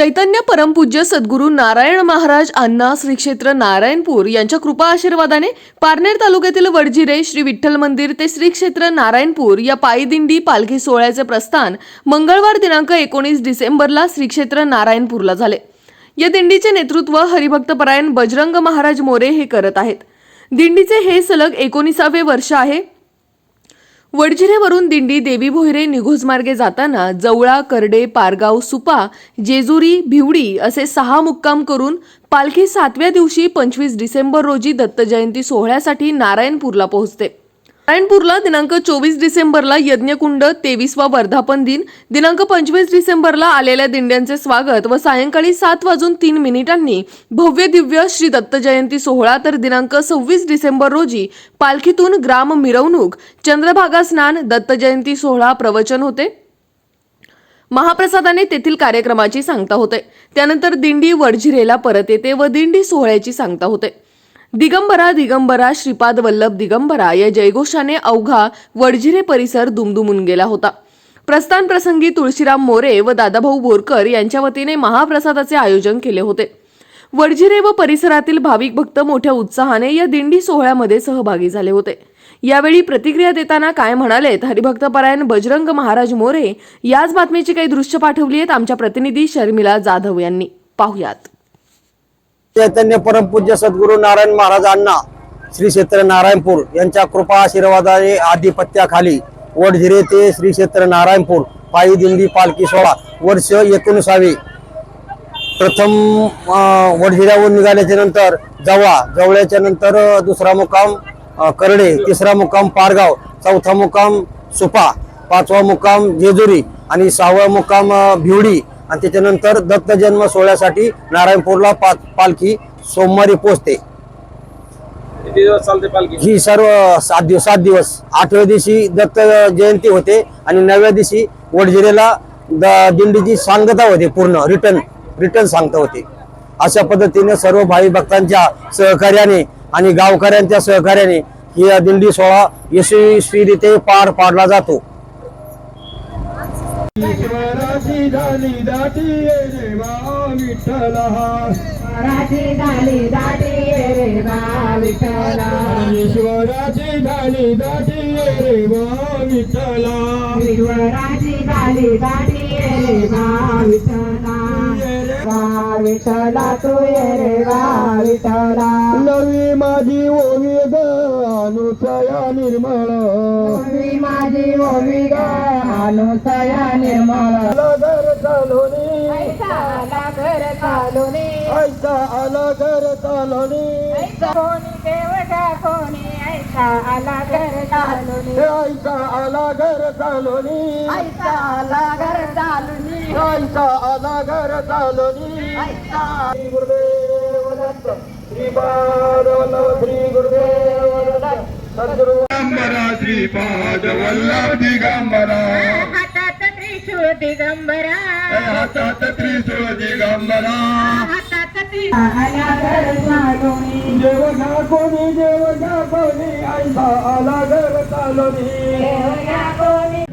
चैतन्य परमपूज्य सद्गुरू नारायण महाराज अण्णा श्री क्षेत्र नारायणपूर यांच्या कृपा आशीर्वादाने पारनेर तालुक्यातील वडजिरे श्री विठ्ठल मंदिर ते श्री क्षेत्र नारायणपूर या पायदिंडी पालखी सोहळ्याचे प्रस्थान मंगळवार दिनांक एकोणीस डिसेंबरला श्री क्षेत्र नारायणपूरला झाले. या दिंडीचे नेतृत्व हरिभक्तपरायण बजरंग महाराज मोरे हे करत आहेत. दिंडीचे हे सलग एकोणीसावे वर्ष आहे. वडजिरेवरून दिंडी देवी भोयरे निघोज मार्गे जाताना जवळा करडे पारगाव सुपा जेजुरी भिवडी असे सहा मुक्काम करून पालखी सातव्या दिवशी पंचवीस डिसेंबर रोजी दत्त जयंती सोहळ्यासाठी नारायणपूरला पोहोचते. नारायणपूरला दिनांक चोवीस डिसेंबरला यज्ञकुंड तेवीसवा वर्धापन दिन. दिनांक पंचवीस डिसेंबरला आलेल्या दिंड्यांचे स्वागत व सायंकाळी सात वाजून तीन मिनिटांनी भव्य दिव्य श्री दत्त जयंती सोहळा तर दिनांक सव्वीस डिसेंबर रोजी पालखीतून ग्राम मिरवणूक चंद्रभागा स्नान दत्त जयंती सोहळा प्रवचन होते. महाप्रसादाने तेथील कार्यक्रमाची सांगता होते. त्यानंतर दिंडी वडझिरेला परत येते व दिंडी सोहळ्याची सांगता होते. दिगंबरा दिगंबरा श्रीपाद वल्लभ दिगंबरा या जयघोषाने अवघा वडझिरे परिसर दुमदुमून गेला होता. प्रस्थान प्रसंगी तुळशीराम मोरे व दादाभाऊ बोरकर यांच्या वतीने महाप्रसादाचे आयोजन केले होते. वडझिरे व परिसरातील भाविक भक्त मोठ्या उत्साहाने या दिंडी सोहळ्यामध्ये सहभागी झाले होते. यावेळी प्रतिक्रिया देताना काय म्हणालेत हरिभक्तपरायण बजरंग महाराज मोरे? याच बातमीची काही दृश्य पाठवली आहेत आमच्या प्रतिनिधी शर्मिला जाधव यांनी. पाहुयात. चैतन्य परमपूज्य सद्गुरू नारायण महाराजांना श्री क्षेत्र नारायणपूर यांच्या कृपा आशीर्वादाने आधिपत्याखाली वडझिरे ते श्री क्षेत्र नारायणपूर पायी दिंडी पालखी सोहळा वर्ष एकोणीसावे. प्रथम अं, वडझिऱ्यावरून निघाल्याच्या नंतर जवळा जवळ्याच्या नंतर दुसरा मुकाम करडे तिसरा मुकाम पारगाव चौथा मुकाम सुपा पाचवा मुकाम जेजुरी आणि सहावा मुकाम भिवडी. आणि त्याच्यानंतर दत्त जन्म सोहळ्यासाठी नारायणपूरला पालखी सोमवारी पोचते. किती दिवस चालते पालखी? ही सर्व सात दिवस सात दिवस. आठव्या दिवशी दत्त जयंती होते आणि नवव्या दिवशी वडजिरेला द- दिंडीची सांगता होते पूर्ण रिटर्न रिटर्न सांगता होते. अशा पद्धतीने सर्व भावी भक्तांच्या सहकार्याने आणि गावकऱ्यांच्या सहकार्याने ही दिंडी सोहळा यशस्वीरित्या पार पाडला जातो. ईश्वराची झाली दाटी रे वा विठ्ठला मराठी झाली दाटी रे बा विठ्ठला ईश्वराची झाली दाटी रे विठ्ठला विठ्वराची झाली दाटी रे बा विठ्ठला बा विठ्ठला तू ये रे बा विठ्ठला. नवी माझी ओवी ग अनुसया निर्मळ. ओवी माझी ओवी ग अनुसया निर्मळ. चालोनी। ऐसा आला घर चालूनी। ऐसा आला घर चालोनी। ऐसा कोणी देवटा कोणी ऐसा आला घर चालूनी। ऐसा आला घर चालोनी। ऐसा आला घर चालूनी। ऐसा आला घर चालोनी। ऐसा। श्री गुरुदेव दत्त श्रीपाद वल्लभ श्री गुरुदेव दत्त सद्गुरु। दिगंबरा श्रीपाद वल्लभ दिगंबरा दिगंबरा. हातात त्रिशूळ दिगंबरा. हातात त्रिशूळ आला घर चालूनी. देव घ्या कोणी देव घ्या कोणी ऐसा आला घर चालोनी. देवया कोणी